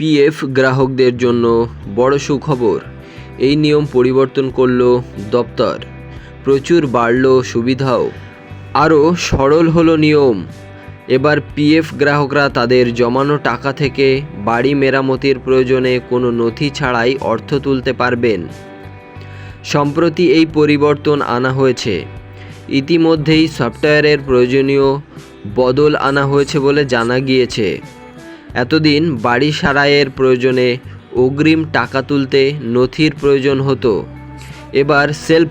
PF গ্রাহকদের জন্য বড় সুখবর। এই নিয়ম পরিবর্তন করল দপ্তর। প্রচুর বাড়ল সুবিধাও। আরও সরল হলো নিয়ম। এবার পিএফ গ্রাহকরা তাদের জমানো টাকা থেকে বাড়ি মেরামতির প্রয়োজনে কোনো নথি ছাড়াই অর্থ তুলতে পারবেন। সম্প্রতি এই পরিবর্তন আনা হয়েছে। ইতিমধ্যেই সফটওয়্যারের প্রয়োজনীয় বদল আনা হয়েছে বলে জানা গিয়েছে। এতদিন বাড়ি সারাইয়ের প্রয়োজনে অগ্রিম টাকা তুলতে নথির প্রয়োজন হতো। এবার সেলফ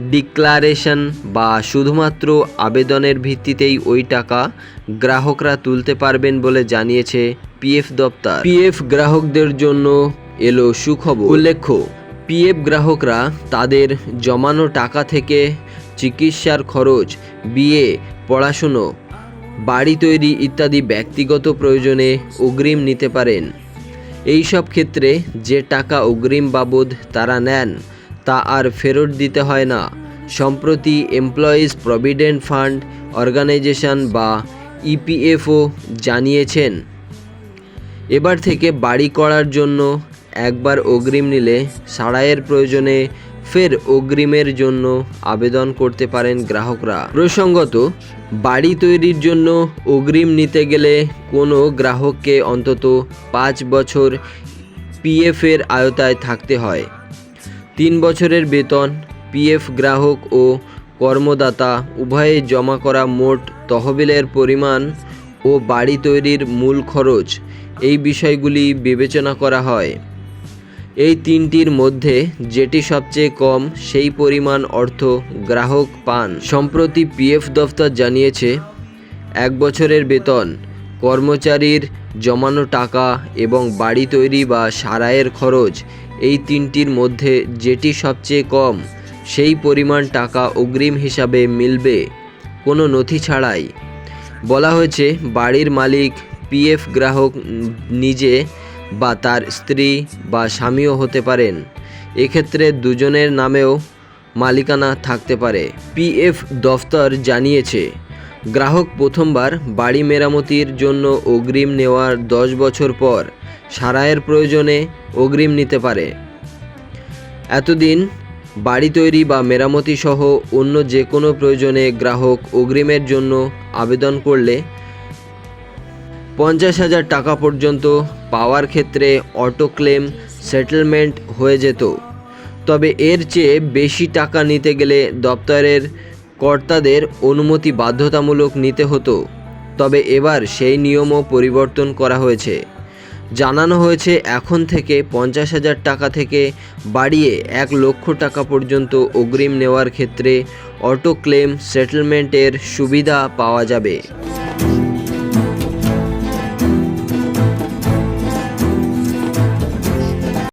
ডিক্লারেশন বা শুধুমাত্র আবেদনের ভিত্তিতেই ওই টাকা গ্রাহকরা তুলতে পারবেন বলে জানিয়েছে পিএফ দপ্তর। পিএফ গ্রাহকদের জন্য এলো সুখবর। উল্লেখ্য, পিএফ গ্রাহকরা তাদের জমানো টাকা থেকে চিকিৎসার খরচ, বিয়ে, পড়াশুনো বাড়ি তৈরি ইত্যাদি ব্যক্তিগত প্রয়োজনে অগ্রিম নিতে পারেন। এই সব ক্ষেত্রে যে টাকা অগ্রিম বাবদ তারা নেন, তা আর ফেরত দিতে হয় না। সম্প্রতি এমপ্লয়িজ প্রভিডেন্ট ফান্ড অর্গানাইজেশন বা ইপিএফও জানিয়েছেন, এবার থেকে বাড়ি করার জন্য একবার অগ্রিম নিলে সারাইয়ের প্রয়োজনে ফের অগ্রিমের জন্য আবেদন করতে পারেন গ্রাহকরা। প্রসঙ্গত, বাড়ি তৈরির জন্য অগ্রিম নিতে গেলে কোনো গ্রাহককে অন্তত পাঁচ বছর পিএফের আয়তায় থাকতে হয়। তিন বছরের বেতন, পিএফ গ্রাহক ও কর্মদাতা উভয়ে জমা করা মোট তহবিলের পরিমাণ ও বাড়ি তৈরির মূল খরচ, এই বিষয়গুলি বিবেচনা করা হয়। এই তিনটির মধ্যে যেটি সবচেয়ে কম, সেই পরিমাণ অর্থ গ্রাহক পান। সম্প্রতি পিএফ দফতর জানিয়েছে, এক বছরের বেতন, কর্মচারীর জমানো টাকা এবং বাড়ি তৈরি বা সারাইয়ের খরচ, এই তিনটির মধ্যে যেটি সবচেয়ে কম, সেই পরিমাণ টাকা অগ্রিম হিসাবে মিলবে, কোনো নথি ছাড়াই। বলা হয়েছে, বাড়ির মালিক, পিএফ গ্রাহক, নিজে বা তার স্ত্রী বা স্বামীও হতে পারেন। এক্ষেত্রে দুজনের নামেও মালিকানা থাকতে পারে। পিএফ দফতর জানিয়েছে, গ্রাহক প্রথমবার বাড়ি মেরামতির জন্য অগ্রিম নেওয়ার দশ বছর পর সারাইয়ের প্রয়োজনে অগ্রিম নিতে পারে। এতদিন বাড়ি তৈরি বা মেরামতি সহ অন্য যে কোনো প্রয়োজনে গ্রাহক অগ্রিমের জন্য আবেদন করলে পঞ্চাশ হাজার টাকা পর্যন্ত পাওয়ার ক্ষেত্রে অটো ক্লেম সেটেলমেন্ট হয়ে যেত। তবে এর চেয়ে বেশি টাকা নিতে গেলে দপ্তরের কর্তাদের অনুমতি বাধ্যতামূলক নিতে হতো। তবে এবার সেই নিয়মও পরিবর্তন করা হয়েছে। জানানো হয়েছে, এখন থেকে পঞ্চাশ হাজার টাকা থেকে বাড়িয়ে এক লক্ষ টাকা পর্যন্ত অগ্রিম নেওয়ার ক্ষেত্রে অটো ক্লেম সেটেলমেন্টের সুবিধা পাওয়া যাবে।